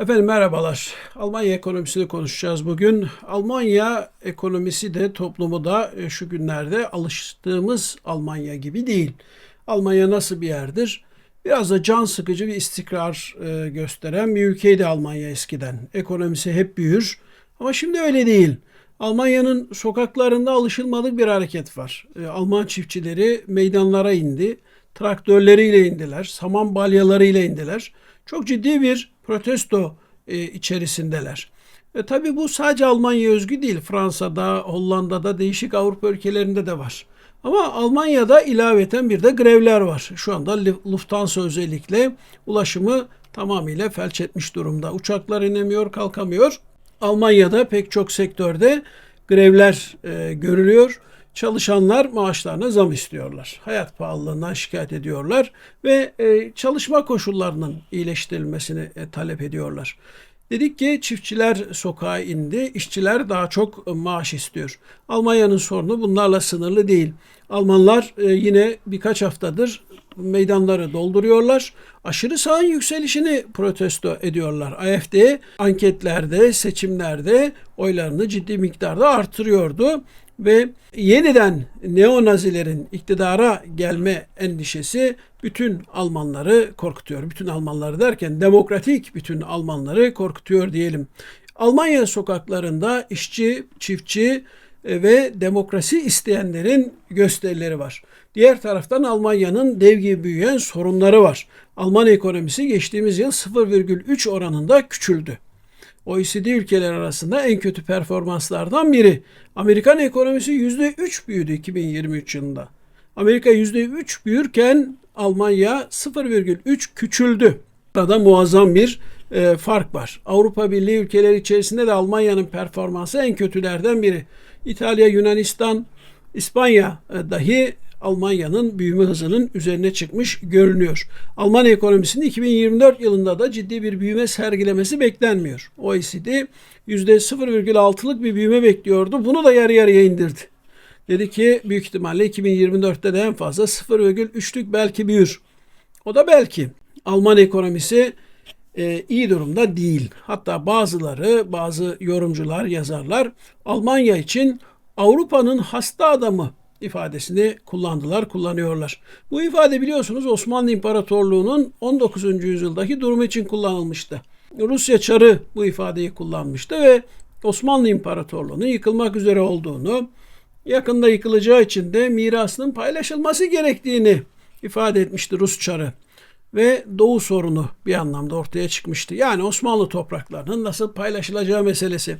Efendim merhabalar. Almanya ekonomisini konuşacağız bugün. Almanya ekonomisi de toplumu da e, şu günlerde alıştığımız Almanya gibi değil. Almanya nasıl bir yerdir? Biraz da can sıkıcı bir istikrar e, gösteren bir ülkeydi Almanya eskiden. Ekonomisi hep büyür ama şimdi öyle değil. Almanya'nın sokaklarında alışılmadık bir hareket var. E, Alman çiftçileri meydanlara indi. Traktörleriyle indiler, saman balyalarıyla indiler. Çok ciddi bir protesto e, içerisindeler. E, tabii bu sadece Almanya özgü değil. Fransa'da, Hollanda'da, değişik Avrupa ülkelerinde de var. Ama Almanya'da ilaveten bir de grevler var. Şu anda Lufthansa özellikle ulaşımı tamamıyla felç etmiş durumda. Uçaklar inemiyor, kalkamıyor. Almanya'da pek çok sektörde grevler e, görülüyor. Çalışanlar maaşlarına zam istiyorlar. Hayat pahalılığından şikayet ediyorlar ve e, çalışma koşullarının iyileştirilmesini e, talep ediyorlar. Dedik ki çiftçiler sokağa indi, işçiler daha çok maaş istiyor. Almanya'nın sorunu bunlarla sınırlı değil. Almanlar e, yine birkaç haftadır meydanları dolduruyorlar. Aşırı sağın yükselişini protesto ediyorlar. AFD anketlerde, seçimlerde oylarını ciddi miktarda artırıyordu ve yeniden neonazilerin iktidara gelme endişesi bütün Almanları korkutuyor. Bütün Almanları derken demokratik bütün Almanları korkutuyor diyelim. Almanya sokaklarında işçi, çiftçi e, ve demokrasi isteyenlerin gösterileri var. Diğer taraftan Almanya'nın dev gibi büyüyen sorunları var. Alman ekonomisi geçtiğimiz yıl 0,3 oranında küçüldü. OECD ülkeler arasında en kötü performanslardan biri. Amerikan ekonomisi %3 büyüdü 2023 yılında. Amerika %3 büyürken Almanya 0,3 küçüldü. Arada muazzam bir e, fark var. Avrupa Birliği ülkeleri içerisinde de Almanya'nın performansı en kötülerden biri. İtalya, Yunanistan, İspanya e, dahi Almanya'nın büyüme hızının üzerine çıkmış görünüyor. Alman ekonomisinin 2024 yılında da ciddi bir büyüme sergilemesi beklenmiyor. OECD %0,6'lık bir büyüme bekliyordu. Bunu da yarı yarıya indirdi. Dedi ki büyük ihtimalle 2024'te de en fazla 0,3'lük belki büyür. O da belki. Alman ekonomisi e, iyi durumda değil. Hatta bazıları, bazı yorumcular, yazarlar Almanya için Avrupa'nın hasta adamı ifadesini kullandılar, kullanıyorlar. Bu ifade biliyorsunuz Osmanlı İmparatorluğu'nun 19. yüzyıldaki durumu için kullanılmıştı. Rusya Çarı bu ifadeyi kullanmıştı ve Osmanlı İmparatorluğu'nun yıkılmak üzere olduğunu, yakında yıkılacağı için de mirasının paylaşılması gerektiğini ifade etmişti Rus Çarı. Ve Doğu sorunu bir anlamda ortaya çıkmıştı. Yani Osmanlı topraklarının nasıl paylaşılacağı meselesi.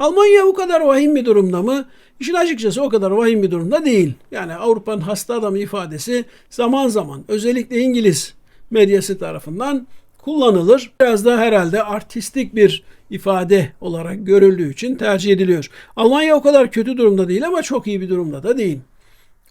Almanya bu kadar vahim bir durumda mı? İşin açıkçası o kadar vahim bir durumda değil. Yani Avrupa'nın hasta adamı ifadesi zaman zaman özellikle İngiliz medyası tarafından kullanılır. Biraz da herhalde artistik bir ifade olarak görüldüğü için tercih ediliyor. Almanya o kadar kötü durumda değil ama çok iyi bir durumda da değil.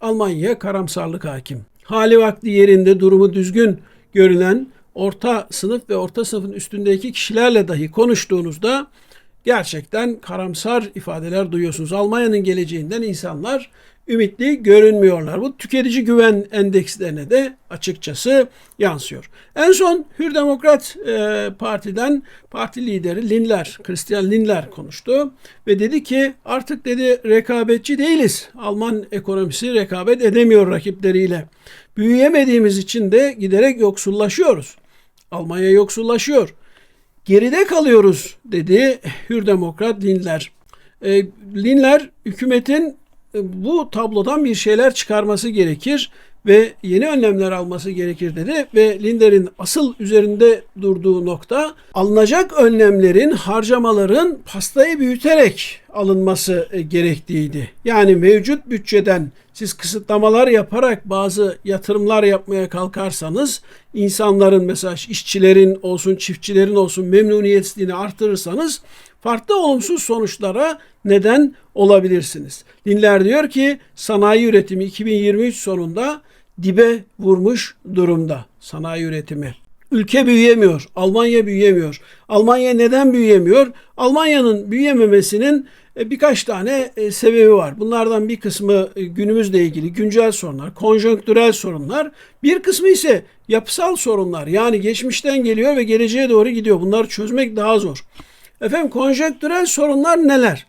Almanya karamsarlık hakim. Hali vakti yerinde durumu düzgün görülen orta sınıf ve orta sınıfın üstündeki kişilerle dahi konuştuğunuzda gerçekten karamsar ifadeler duyuyorsunuz. Almanya'nın geleceğinden insanlar ümitli görünmüyorlar. Bu tüketici güven endekslerine de açıkçası yansıyor. En son Hür Demokrat e, Parti'den parti lideri Lindler, Christian Lindler konuştu ve dedi ki artık dedi rekabetçi değiliz. Alman ekonomisi rekabet edemiyor rakipleriyle. Büyüyemediğimiz için de giderek yoksullaşıyoruz. Almanya yoksullaşıyor geride kalıyoruz dedi Hür Demokrat Linler. E, Linler hükümetin e, bu tablodan bir şeyler çıkarması gerekir ve yeni önlemler alması gerekir dedi ve Linder'in asıl üzerinde durduğu nokta alınacak önlemlerin, harcamaların pastayı büyüterek alınması e, gerektiğiydi. Yani mevcut bütçeden siz kısıtlamalar yaparak bazı yatırımlar yapmaya kalkarsanız insanların mesela işçilerin olsun çiftçilerin olsun memnuniyetsizliğini artırırsanız farklı olumsuz sonuçlara neden olabilirsiniz. Dinler diyor ki sanayi üretimi 2023 sonunda dibe vurmuş durumda sanayi üretimi. Ülke büyüyemiyor. Almanya büyüyemiyor. Almanya neden büyüyemiyor? Almanya'nın büyüyememesinin birkaç tane e, sebebi var. Bunlardan bir kısmı e, günümüzle ilgili güncel sorunlar, konjonktürel sorunlar. Bir kısmı ise yapısal sorunlar. Yani geçmişten geliyor ve geleceğe doğru gidiyor. Bunları çözmek daha zor. Efendim konjonktürel sorunlar neler?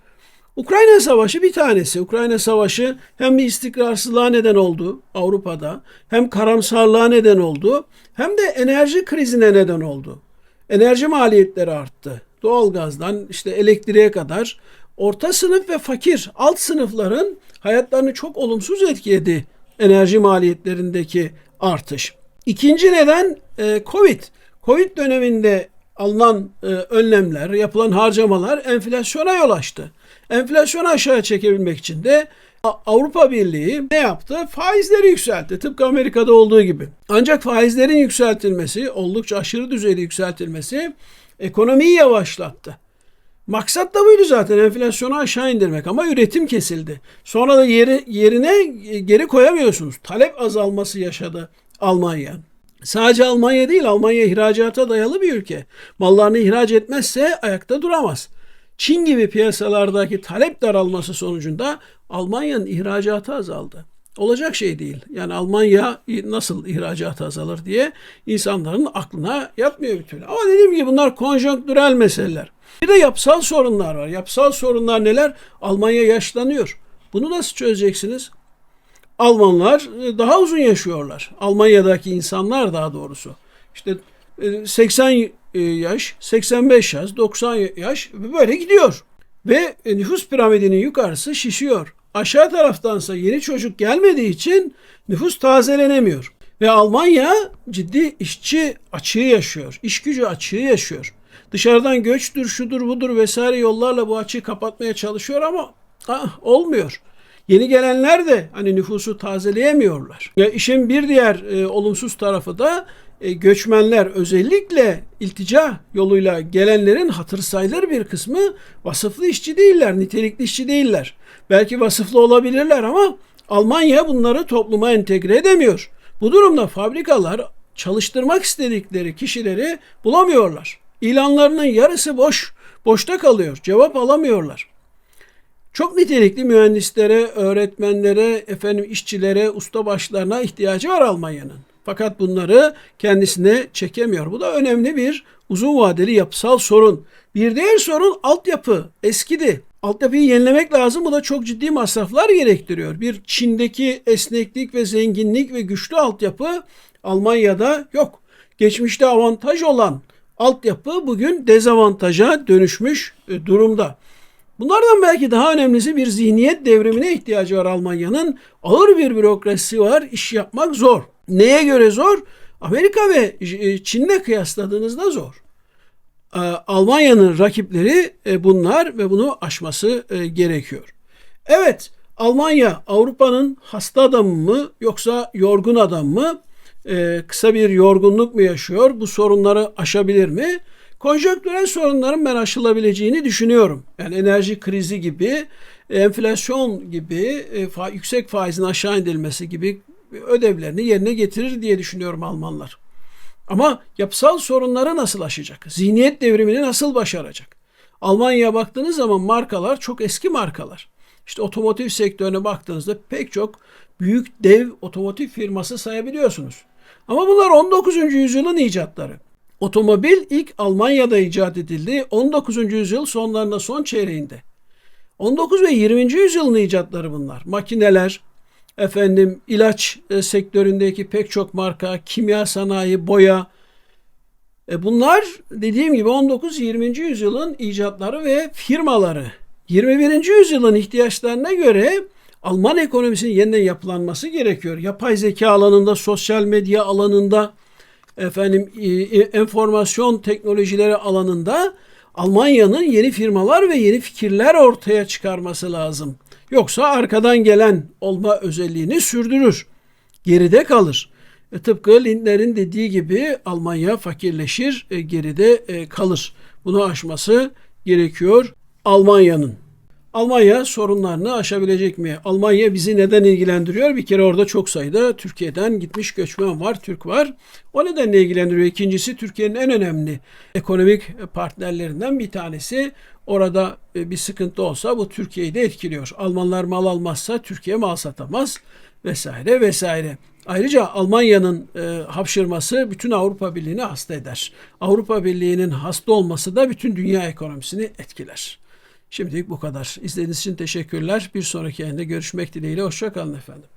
Ukrayna Savaşı bir tanesi. Ukrayna Savaşı hem bir istikrarsızlığa neden oldu Avrupa'da, hem karamsarlığa neden oldu, hem de enerji krizine neden oldu. Enerji maliyetleri arttı. Doğalgazdan işte elektriğe kadar orta sınıf ve fakir alt sınıfların hayatlarını çok olumsuz etkiledi enerji maliyetlerindeki artış. İkinci neden e, Covid. Covid döneminde alınan e, önlemler, yapılan harcamalar enflasyona yol açtı. Enflasyonu aşağı çekebilmek için de Avrupa Birliği ne yaptı? Faizleri yükseltti. Tıpkı Amerika'da olduğu gibi. Ancak faizlerin yükseltilmesi, oldukça aşırı düzeyde yükseltilmesi ekonomiyi yavaşlattı. Maksat da buydu zaten enflasyonu aşağı indirmek ama üretim kesildi. Sonra da yeri, yerine geri koyamıyorsunuz. Talep azalması yaşadı Almanya. Sadece Almanya değil, Almanya ihracata dayalı bir ülke. Mallarını ihraç etmezse ayakta duramaz. Çin gibi piyasalardaki talep daralması sonucunda Almanya'nın ihracatı azaldı. Olacak şey değil. Yani Almanya nasıl ihracatı azalır diye insanların aklına yatmıyor bir türlü. Ama dediğim gibi bunlar konjonktürel meseleler. Bir de yapısal sorunlar var. Yapısal sorunlar neler? Almanya yaşlanıyor. Bunu nasıl çözeceksiniz? Almanlar e, daha uzun yaşıyorlar. Almanya'daki insanlar daha doğrusu. İşte 80 e, e, yaş, 85 yaş, 90 yaş böyle gidiyor. Ve nüfus piramidinin yukarısı şişiyor. Aşağı taraftansa yeni çocuk gelmediği için nüfus tazelenemiyor. Ve Almanya ciddi işçi açığı yaşıyor. İş gücü açığı yaşıyor. Dışarıdan göçtür, şudur budur vesaire yollarla bu açığı kapatmaya çalışıyor ama ah, olmuyor. Yeni gelenler de hani nüfusu tazeleyemiyorlar. Ya işin bir diğer e, olumsuz tarafı da e, göçmenler özellikle iltica yoluyla gelenlerin hatır sayılır bir kısmı vasıflı işçi değiller, nitelikli işçi değiller. Belki vasıflı olabilirler ama Almanya bunları topluma entegre edemiyor. Bu durumda fabrikalar çalıştırmak istedikleri kişileri bulamıyorlar. İlanlarının yarısı boş, boşta kalıyor. Cevap alamıyorlar. Çok nitelikli mühendislere, öğretmenlere, efendim işçilere, ustabaşlarına ihtiyacı var Almanya'nın. Fakat bunları kendisine çekemiyor. Bu da önemli bir uzun vadeli yapısal sorun. Bir diğer sorun altyapı. Eskidi. Altyapıyı yenilemek lazım. Bu da çok ciddi masraflar gerektiriyor. Bir Çin'deki esneklik ve zenginlik ve güçlü altyapı Almanya'da yok. Geçmişte avantaj olan altyapı bugün dezavantaja dönüşmüş e, durumda. Bunlardan belki daha önemlisi bir zihniyet devrimine ihtiyacı var Almanya'nın. Ağır bir bürokrasi var, iş yapmak zor. Neye göre zor? Amerika ve e, Çin'le kıyasladığınızda zor. E, Almanya'nın rakipleri bunlar ve bunu aşması gerekiyor. Evet, Almanya Avrupa'nın hasta adamı mı yoksa yorgun adam mı? Kısa bir yorgunluk mu yaşıyor? Bu sorunları aşabilir mi? Konjonktürel sorunların ben aşılabileceğini düşünüyorum. Yani enerji krizi gibi, enflasyon gibi, e, yüksek faizin aşağı indirilmesi gibi ödevlerini yerine getirir diye düşünüyorum Almanlar. Ama yapısal sorunları nasıl aşacak? Zihniyet devrimini nasıl başaracak? Almanya'ya baktığınız zaman markalar çok eski markalar. İşte otomotiv sektörüne baktığınızda pek çok büyük dev otomotiv firması sayabiliyorsunuz. Ama bunlar 19. yüzyılın icatları. Otomobil ilk Almanya'da icat edildi 19. yüzyıl sonlarında son çeyreğinde. 19 ve 20. yüzyılın icatları bunlar. Makineler, efendim ilaç e, sektöründeki pek çok marka, kimya sanayi, boya. E, bunlar dediğim gibi 19-20. yüzyılın icatları ve firmaları. 21. yüzyılın ihtiyaçlarına göre Alman ekonomisinin yeniden yapılanması gerekiyor. Yapay zeka alanında, sosyal medya alanında, efendim enformasyon teknolojileri alanında Almanya'nın yeni firmalar ve yeni fikirler ortaya çıkarması lazım. Yoksa arkadan gelen olma özelliğini sürdürür. Geride kalır. E, tıpkı Lindner'in dediği gibi Almanya fakirleşir, e, geride e, kalır. Bunu aşması gerekiyor Almanya'nın. Almanya sorunlarını aşabilecek mi? Almanya bizi neden ilgilendiriyor? Bir kere orada çok sayıda Türkiye'den gitmiş göçmen var, Türk var. O nedenle ilgilendiriyor. İkincisi Türkiye'nin en önemli ekonomik partnerlerinden bir tanesi. Orada e, bir sıkıntı olsa bu Türkiye'yi de etkiliyor. Almanlar mal almazsa Türkiye mal satamaz vesaire vesaire. Ayrıca Almanya'nın e, hapşırması bütün Avrupa Birliği'ni hasta eder. Avrupa Birliği'nin hasta olması da bütün dünya ekonomisini etkiler. Şimdilik bu kadar. İzlediğiniz için teşekkürler. Bir sonraki yayında görüşmek dileğiyle. Hoşçakalın efendim.